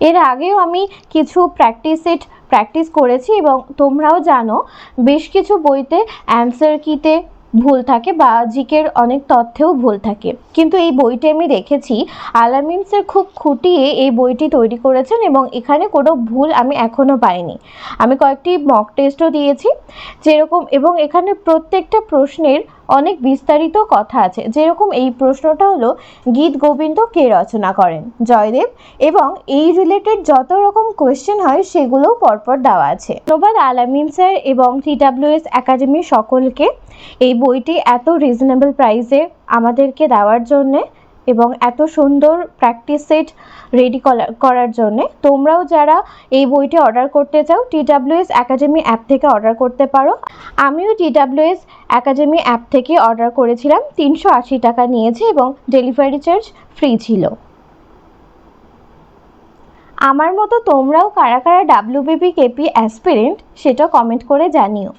এর আগেও আমি কিছু প্র্যাকটিস সেট প্র্যাকটিস করেছি এবং তোমরাও জানো, বেশ কিছু বইতে অ্যান্সার কিতে ভুল থাকে বা জিকের অনেক তথ্যেও ভুল থাকে। কিন্তু এই বইটি আমি দেখেছি আলামিন স্যার খুব খুঁটিয়ে এই বইটি তৈরি করেছেন এবং এখানে কোনো ভুল আমি এখনও পাইনি। আমি কয়েকটি মক টেস্টও দিয়েছি, যেরকম এবং এখানে প্রত্যেকটা প্রশ্নের অনেক বিস্তারিত কথা আছে। যেরকম এই প্রশ্নটা হলো, গীত গোবিন্দ কে রচনা করেন? জয়দেব। এবং এই রিলেটেড যত রকম কোয়েশ্চেন হয়, সেগুলোও পরপর দেওয়া আছে। ধন্যবাদ আলামিন স্যার এবং টিডাব্লিউএস একাডেমির সকলকে। এই বইটি এত রিজনেবল প্রাইসে আমাদেরকে দেওয়ার জন্যে এবং এত সুন্দর প্র্যাকটিস সেট রেডি করার জন্যে। তোমরাও যারা এই বইটি অর্ডার করতে চাও টিডাব্লিউএস একাডেমি অ্যাপ থেকে অর্ডার করতে পারো। আমিও টিডাব্লিউএস একাডেমি অ্যাপ থেকে অর্ডার করেছিলাম। তিনশো আশি টাকা নিয়েছে এবং ডেলিভারি চার্জ ফ্রি ছিল। আমার মতো তোমরাও কারা কারা ডাব্লিউবিপি কেপি অ্যাসপিরেন্ট সেটা কমেন্ট করে জানিও।